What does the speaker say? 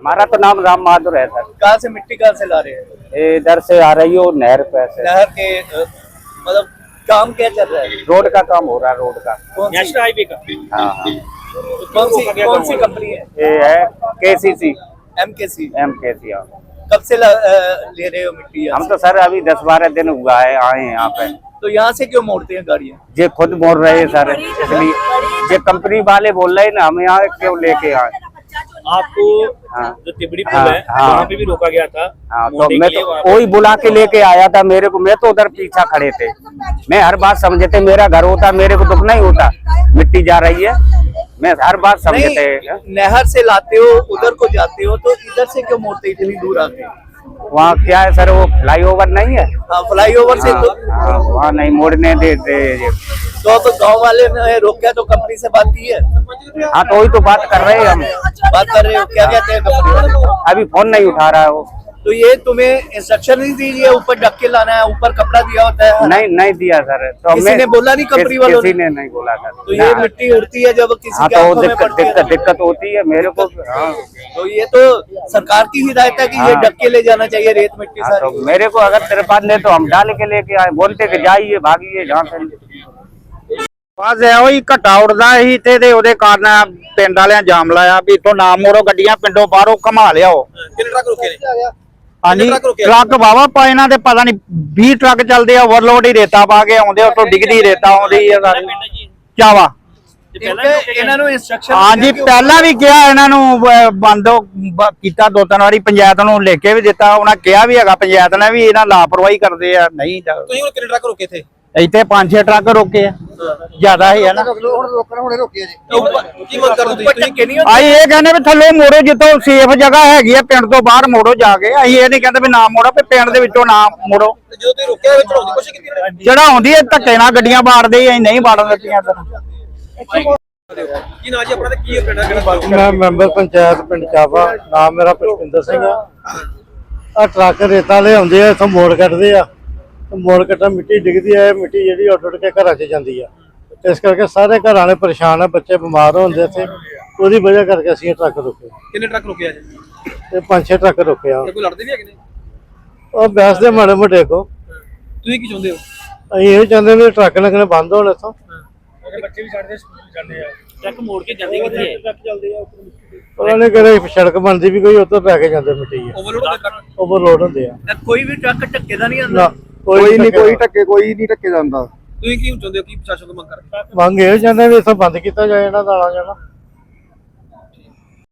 हमारा तो नाम राम बहादुर है सर। कहाँ से मिट्टी कहाँ से ला रहे हैं? इधर से आ रही हो नहर पे से। नहर के मतलब काम क्या चल रहा है? रोड का काम हो रहा है रोड का। नेशनल हाईवे का। हाँ हाँ। कौन सी कौन सी कंपनी है? ये है के सी सी एम के सी एम के सी कब से ला, ले रहे हो मिट्टी हम तो सर अभी दस बारह दिन हुआ है आए हैं यहाँ पे। तो यहाँ से क्यों मोड़ते हैं गाड़ियाँ? ये खुद मोड़ रहे हैं सर। इसलिए ये कंपनी वाले बोल रहे हैं ना हम यहाँ क्यों लेके आए? आपको हाँ। जो तिबड़ी पुल हाँ, है हाँ। वहाँ पे भी रोका गया था। हाँ तो मैं तो कोई वही बुला के लेके आया था मेरे को मैं तो उधर पीछा खड़े थे। मैं हर बात समझे थे मेरा घर होता मेरे को दुख नहीं होता। मिट्टी जा रही है मैं हर बात समझते थे। नहर से लाते हो उधर को जाते हो तो इधर से क्यों मोड़ते इतनी दूर आते वहाँ क्या है सर वो फ्लाईओवर नहीं है हाँ फ्लाईओवर से तो हाँ, वहाँ नहीं मोड़ने देते ये। तो अब गांव वाले ने रोका तो कंपनी से बात की है हाँ तो वही तो बात कर रहे हैं हम बात कर रहे हो क्या कहते हैं कंपनी वाले अभी फोन नहीं उठा रहा है वो तो ये तुम्हें इंस्ट्रक्शन नहीं दी है ऊपर ढक के लाना है ऊपर कपड़ा दिया होता है नहीं नहीं दिया सर तो किसी मैं- ने बोला नहीं कंपनी किस- वालों ने? किसी ने नहीं बोला सर तो ये ना। मिट्टी उड़ती है जब किसी हाँ के तो वो आंखों में दिक्कत पड़ती है दिक्कत दिक्कत होती है मेरे को हाँ तो ये तो सरकार की हिदायत है कि ये हाँ। ढक के ले जाना चाहिए रेत मिट्टी हाँ, तो सारी मेरे को अगर तिरपाल ने तो हम डाल के लेके आए बोलते कि जाइए भागिए जहाँ से ਬਸ ਇਹੋ ਹੀ ਘਟਾ ਉੜਦਾ ਸੀ ਤੇ ਤੇ ਉਹਦੇ ਕਾਰਨ ਪਿੰਡ ਵਾਲਿਆਂ ਜਾਮ ਲਾਇਆ ਵੀ ਇਥੋਂ ਨਾ ਮੋੜੋ ਗੱਡੀਆਂ ਪਿੰਡੋਂ ਬਾਹਰੋਂ ਘਮਾ ਲਿਆਓ ਕਿੰਨੇ ਟਰੱਕ ਰੁਕੇ ਨੇ ਹਾਂਜੀ ਟਰੱਕ ਰੁਕੇ? ਟਰੱਕ ਵਾਵਾ ਪਾ ਇਹਨਾਂ ਦੇ ਪਤਾ ਨਹੀਂ 20 ਟਰੱਕ ਚੱਲਦੇ ਆ ਓਵਰਲੋਡ ਹੀ ਰੇਤਾ ਪਾ ਕੇ ਆਉਂਦੇ ਉੱਥੋਂ ਡਿੱਗਦੀ ਰੇਤਾ ਆਉਂਦੀ ਆ ਸਾਰੀ। ਚਾਵਾ। ਇਹਨਾਂ ਨੂੰ ਹਾਂਜੀ ਪਹਿਲਾਂ ਵੀ ਕਿਹਾ ਇਹਨਾਂ ਨੂੰ ਬੰਦ ਕੀਤਾ ਦੋ ਤਿੰਨ ਵਾਰੀ ਪੰਚਾਇਤ ਨੂੰ ਲਿਖ ਕੇ ਵੀ ਦਿੱਤਾ ਉਹਨਾਂ ਕਿਹਾ ਵੀ ਹੈਗਾ ਪੰਚਾਇਤ ਨੇ ਵੀ ਇਹਨਾਂ ਲਾਪਰਵਾਹੀ ਕਰਦੇ ਆ ਨਹੀਂ ਤੁਸੀਂ ਹੁਣ ਕਿੰਨੇ ਟਰੱਕ ਰੁਕੇ ਥੇ ਇੱਥੇ ਪੰਜ ਛੇ ਟਰੱਕ ਰੋਕੇ ਆ। ਜ਼ਿਆਦਾ ਹੈ ਨਾ। ਹੁਣ ਰੋਕਣਾ ਹੁਣੇ ਰੋਕਿਆ ਜੀ। ਕੀ ਮੰਗ ਕਰਦੇ ਤੁਸੀਂ? ਕਿੰਨੀ ਆਈ ਇਹ ਕਹਿੰਦੇ ਵੀ ਥੱਲੇ ਮੋੜੋ ਜਿੱਥੋਂ ਸੇਫ ਜਗ੍ਹਾ ਹੈਗੀ ਆ ਪਿੰਡ ਤੋਂ ਬਾਹਰ ਮੋੜੋ ਜਾ ਕੇ। ਅਸੀਂ ਇਹ ਨਹੀਂ ਕਹਿੰਦੇ ਵੀ ਨਾ ਮੋੜੋ ਵੀ ਪਿੰਡ ਦੇ ਵਿੱਚੋਂ ਨਾ ਮੋੜੋ। ਜਦੋਂ ਰੋਕਿਆ ਵਿੱਚ ਚੜਾਉਣ ਦੀ ਕੀਤੀ ਜਿਹੜਾ ਆਉਂਦੀ ਹੈ ਧੱਕੇ ਨਾਲ ਗੱਡੀਆਂ ਬਾੜਦੇ ਐ ਨਹੀਂ ਬਾੜਨ ਦਿੱਤੀਆਂ ਕੀ ਨਾ ਜੀ ਆਪਣਾ ਤੇ ਕੀ ਪਿੰਡ ਮੈਂ ਮੈਂਬਰ ਪੰਚਾਇਤ ਪਿੰਡ ਚਾਵਾ ਨਾਮ ਮੇਰਾ ਪੁਸ਼ਪਿੰਦਰ ਸਿੰਘ ਆ। ਆ ਟਰੱਕ ਰੇਤਾ ਲਿਆਉਂਦੇ ਆ ਇਥੋਂ ਮੋੜ ਕੱਢਦੇ ਆ। ਮੋਲਕਟਾ ਮਿੱਟੀ ਡਿੱਗਦੀ ਹੈ ਮਿੱਟੀ ਜਿਹੜੀ ਉੱਡ ਉੱਡ ਕੇ ਘਰਾਂ 'ਚ ਜਾਂਦੀ ਆ। ਇਸ ਕਰਕੇ ਸਾਰੇ ਘਰਾਂ ਵਾਲੇ ਪਰੇਸ਼ਾਨ ਆ ਬੱਚੇ ਬਿਮਾਰ ਹੁੰਦੇ ਇੱਥੇ। ਉਹਦੀ ਵਜ੍ਹਾ ਕਰਕੇ ਅਸੀਂ ਇਹ ਟਰੱਕ ਰੁਕੇ। ਕਿੰਨੇ ਟਰੱਕ ਰੁਕੇ ਅੱਜ ਤੇ ਪੰਜ ਛੇ ਟਰੱਕ ਰੁਕੇ ਆ। ਕੋਈ ਲੜਦੇ ਵੀ ਹੈਗੇ ਨੇ? ਉਹ ਬੈਸ ਦੇ ਮਾੜੇ ਮੋਟੇ ਕੋ। ਤੁਸੀਂ ਕੀ ਚਾਹੁੰਦੇ ਹੋ? ਅਸੀਂ ਇਹ ਚਾਹੁੰਦੇ ਵੀ ਟਰੱਕ ਲੱਗਣੇ ਬੰਦ ਹੋਣ ਇੱਥੋਂ। ਬੱਚੇ ਵੀ ਛੱਡਦੇ ਜਾਂਦੇ ਆ। ਟਰੱਕ ਮੋੜ ਕੇ ਜਾਂਦੇ ਕਿੱਥੇ? ਟਰੱਕ ਚੱਲਦੇ ਆ ਉਹਨਾਂ ਨੇ ਕਹਿੰਦੇ ਸੜਕ ਬਣਦੀ ਵੀ ਕੋਈ ਉੱਤੋਂ ਪੈ ਕੇ ਜਾਂਦੇ ਮਿੱਟੀ ਆ। ਓਵਰਲੋਡ ਕੋਈ ਨਹੀਂ ਕੋਈ ਟੱਕੇ ਕੋਈ ਨਹੀਂ ਟੱਕੇ ਜਾਂਦਾ। ਤੁਸੀਂ ਕੀ ਚਾਹੁੰਦੇ ਹੋ ਕੀ ਪ੍ਰਸ਼ਾਸਨ ਤੋਂ ਮੰਗ ਕਰਦੇ ਮੰਗ ਇਹ ਚਾਹੁੰਦੇ ਵੀ ਇਥੋਂ ਬੰਦ ਕੀਤਾ ਜਾਏ ਇਹਨਾਂ ਦਾ ਆਣਾ ਜਾਣਾ